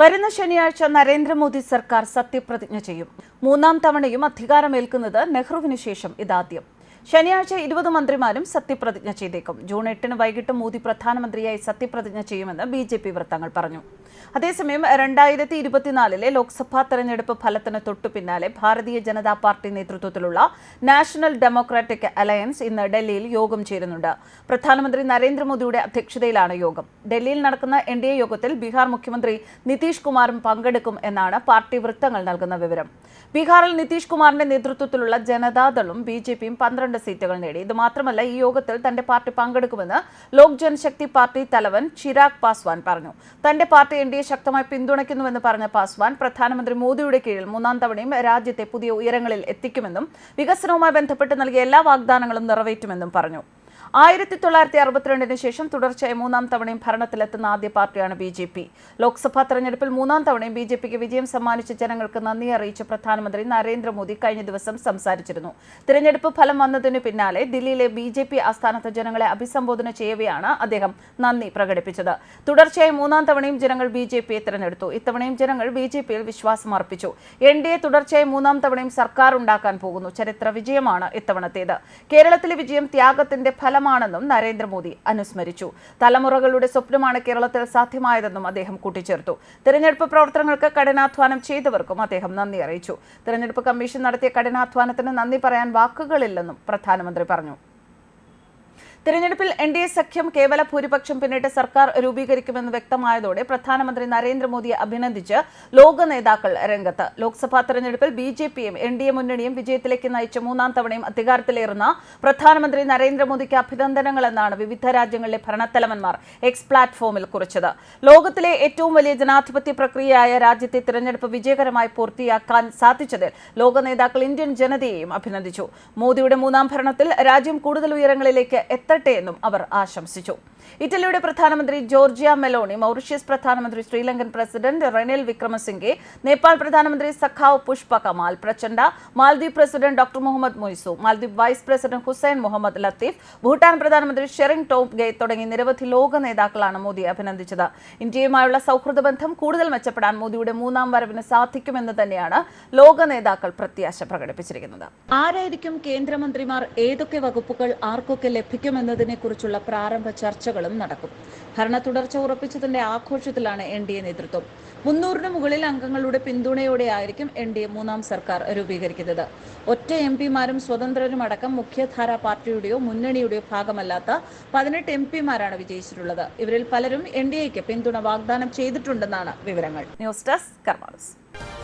വരുന്ന ശനിയാഴ്ച നരേന്ദ്രമോദി സർക്കാർ സത്യപ്രതിജ്ഞ ചെയ്യും. മൂന്നാം തവണയും അധികാരമേൽക്കുന്നത് നെഹ്റുവിന് ശേഷം ഇതാദ്യം. ശനിയാഴ്ച ഇരുപത് മന്ത്രിമാരും സത്യപ്രതിജ്ഞ ചെയ്തേക്കും. ജൂൺ എട്ടിന് വൈകിട്ട് മോദി പ്രധാനമന്ത്രിയായി സത്യപ്രതിജ്ഞ ചെയ്യുമെന്ന് ബി വൃത്തങ്ങൾ പറഞ്ഞു. അതേസമയം രണ്ടായിരത്തി ഇരുപത്തിനാലിലെ ലോക്സഭാ തെരഞ്ഞെടുപ്പ് ഫലത്തിന് തൊട്ടു പിന്നാലെ ഭാരതീയ ജനതാ പാർട്ടി നേതൃത്വത്തിലുള്ള നാഷണൽ ഡെമോക്രാറ്റിക് അലയൻസ് ഇന്ന് ഡൽഹിയിൽ യോഗം ചേരുന്നുണ്ട്. പ്രധാനമന്ത്രി നരേന്ദ്രമോദിയുടെ അധ്യക്ഷതയിലാണ് യോഗം. ഡൽഹിയിൽ നടക്കുന്ന എൻ ഡി എ യോഗത്തിൽ ബീഹാർ മുഖ്യമന്ത്രി നിതീഷ് കുമാറും പങ്കെടുക്കും എന്നാണ് പാർട്ടി വൃത്തങ്ങൾ നൽകുന്ന വിവരം. ബീഹാറിൽ നിതീഷ് കുമാറിന്റെ നേതൃത്വത്തിലുള്ള ജനതാദളും ബി ജെ പിയും പന്ത്രണ്ട് സീറ്റുകൾ നേടി. ഇത് മാത്രമല്ല ഈ യോഗത്തിൽ തന്റെ പാർട്ടി പങ്കെടുക്കുമെന്ന് ലോക് ജനശക്തി പാർട്ടി തലവൻ ചിരാഗ് പാസ്വാൻ പറഞ്ഞു. തന്റെ പാർട്ടി എൻ ഡി എ ശക്തമായി പിന്തുണയ്ക്കുന്നുവെന്ന് പറഞ്ഞ പാസ്വാൻ പ്രധാനമന്ത്രി മോദിയുടെ കീഴിൽ മൂന്നാം തവണയും രാജ്യത്തെ പുതിയ ഉയരങ്ങളിൽ എത്തിക്കുമെന്നും വികസനവുമായി ബന്ധപ്പെട്ട് നൽകിയ എല്ലാ വാഗ്ദാനങ്ങളും നിറവേറ്റുമെന്നും പറഞ്ഞു ആയിരത്തി തൊള്ളായിരത്തി അറുപത്തിരണ്ടിന് ശേഷം തുടർച്ചയായി മൂന്നാം തവണയും ഭരണത്തിലെത്തുന്ന ആദ്യ പാർട്ടിയാണ് ബി ജെ പി. ലോക്സഭാ തെരഞ്ഞെടുപ്പിൽ മൂന്നാം തവണയും ബി ജെ പിക്ക് വിജയം സമ്മാനിച്ച ജനങ്ങൾക്ക് നന്ദി അറിയിച്ച പ്രധാനമന്ത്രി നരേന്ദ്രമോദി കഴിഞ്ഞ ദിവസം സംസാരിച്ചിരുന്നു. തിരഞ്ഞെടുപ്പ് ഫലം വന്നതിനു പിന്നാലെ ദില്ലിയിലെ ബി ജെ പി ആസ്ഥാനത്ത് ജനങ്ങളെ അഭിസംബോധന ചെയ്യവെയാണ് അദ്ദേഹം നന്ദി പ്രകടിപ്പിച്ചത്. തുടർച്ചയായി മൂന്നാം തവണയും ജനങ്ങൾ ബി ജെ പിയെ തിരഞ്ഞെടുത്തു. ഇത്തവണയും ജനങ്ങൾ ബി ജെ പിയിൽ വിശ്വാസം അർപ്പിച്ചു. എൻ ഡി എ തുടർച്ചയായി മൂന്നാം തവണയും സർക്കാർ ഉണ്ടാക്കാൻ പോകുന്നു. ചരിത്ര വിജയമാണ് ഇത്തവണത്തേത്. കേരളത്തിലെ വിജയം ത്യാഗത്തിന്റെ ഫലമാണെന്നും നരേന്ദ്രമോദി അനുസ്മരിച്ചു. തലമുറകളുടെ സ്വപ്നമാണ് കേരളത്തിൽ സാധ്യമായതെന്നും അദ്ദേഹം കൂട്ടിച്ചേർത്തു. തെരഞ്ഞെടുപ്പ് പ്രവർത്തനങ്ങൾക്ക് കഠിനാധ്വാനം ചെയ്തവർക്കും അദ്ദേഹം നന്ദി അറിയിച്ചു. തെരഞ്ഞെടുപ്പ് കമ്മീഷൻ നടത്തിയ കഠിനാധ്വാനത്തിന് നന്ദി പറയാൻ വാക്കുകളില്ലെന്നും പ്രധാനമന്ത്രി പറഞ്ഞു. തിരഞ്ഞെടുപ്പിൽ എൻ ഡി എ സഖ്യം കേവല ഭൂരിപക്ഷം പിന്നിട്ട് സർക്കാർ രൂപീകരിക്കുമെന്ന് വ്യക്തമായതോടെ പ്രധാനമന്ത്രി നരേന്ദ്രമോദിയെ അഭിനന്ദിച്ച് ലോക നേതാക്കൾ രംഗത്ത്. ലോക്സഭാ തെരഞ്ഞെടുപ്പിൽ ബി ജെ പിയും എൻ ഡി എ മുന്നണിയും വിജയത്തിലേക്ക് നയിച്ച മൂന്നാം തവണയും അധികാരത്തിലേറുന്ന പ്രധാനമന്ത്രി നരേന്ദ്രമോദിക്ക് അഭിനന്ദനങ്ങളെന്നാണ് വിവിധ രാജ്യങ്ങളിലെ ഭരണത്തലവന്മാർ എക്സ് പ്ലാറ്റ്ഫോമിൽ കുറിച്ചത്. ലോകത്തിലെ ഏറ്റവും വലിയ ജനാധിപത്യ പ്രക്രിയയായ രാജ്യത്തെ തിരഞ്ഞെടുപ്പ് വിജയകരമായി പൂർത്തിയാക്കാൻ സാധിച്ചതിൽ ലോക നേതാക്കൾ ഇന്ത്യൻ ജനതയെയും അഭിനന്ദിച്ചു. മോദിയുടെ മൂന്നാം ഭരണത്തിൽ രാജ്യം കൂടുതൽ ഉയരങ്ങളിലേക്ക് എത്തട്ടെ എന്നും അവർ ആശംസിച്ചു. ഇറ്റലിയുടെ പ്രധാനമന്ത്രി ജോർജിയ മെലോണി മൗറീഷ്യസ് പ്രധാനമന്ത്രി ശ്രീലങ്കൻ പ്രസിഡന്റ് റെനിൽ വിക്രമസിംഗെ നേപ്പാൾ പ്രധാനമന്ത്രി സഖാവ് Pushpa Kamal Prachanda Maldives president doctor Muhammad Muizzu Maldives vice president Hussain Muhammad Latheef Bhutan പ്രധാനമന്ത്രി ഷെറിംഗ് ടോപ്ഗെ തുടങ്ങി നിരവധി ലോക നേതാക്കളാണ് മോദി അഭിനന്ദിച്ചത്. ഇന്ത്യയുമായുള്ള സൗഹൃദ ബന്ധം കൂടുതൽ മെച്ചപ്പെടാൻ മോദിയുടെ മൂന്നാം വരവിന് സാധിക്കുമെന്ന് തന്നെയാണ് ലോക നേതാക്കൾ പ്രത്യാശ പ്രകടിപ്പിച്ചിരിക്കുന്നത്. ആരായിരിക്കും കേന്ദ്രമന്ത്രിമാർ? ഏതൊക്കെ വകുപ്പുകൾ? ആർക്കൊക്കെ ലഭിക്കുമെന്നതിനെ കുറിച്ചുള്ള പ്രാരംഭ ചർച്ചകളും നടക്കും. ഭരണ തുടർച്ച ഉറപ്പിച്ചതിന്റെ ആഘോഷത്തിലാണ് എൻ ഡി എ നേതൃത്വം. മുന്നൂറിന് മുകളിൽ അംഗങ്ങളുടെ പിന്തുണയോടെ ആയിരിക്കും എൻ ഡി എ മൂന്നാം സർക്കാർ രൂപീകരിക്കുന്നത്. ഒറ്റ എം പിമാരും സ്വതന്ത്രരും അടക്കം മുഖ്യധാരാ പാർട്ടിയുടെയോ മുന്നണിയുടെയോ ഭാഗമല്ലാത്ത പതിനെട്ട് എം പിമാരാണ് വിജയിച്ചിട്ടുള്ളത്. ഇവരിൽ പലരും എൻ ഡി എക്ക് പിന്തുണ വാഗ്ദാനം ചെയ്തിട്ടുണ്ടെന്നാണ് വിവരങ്ങൾ. News desk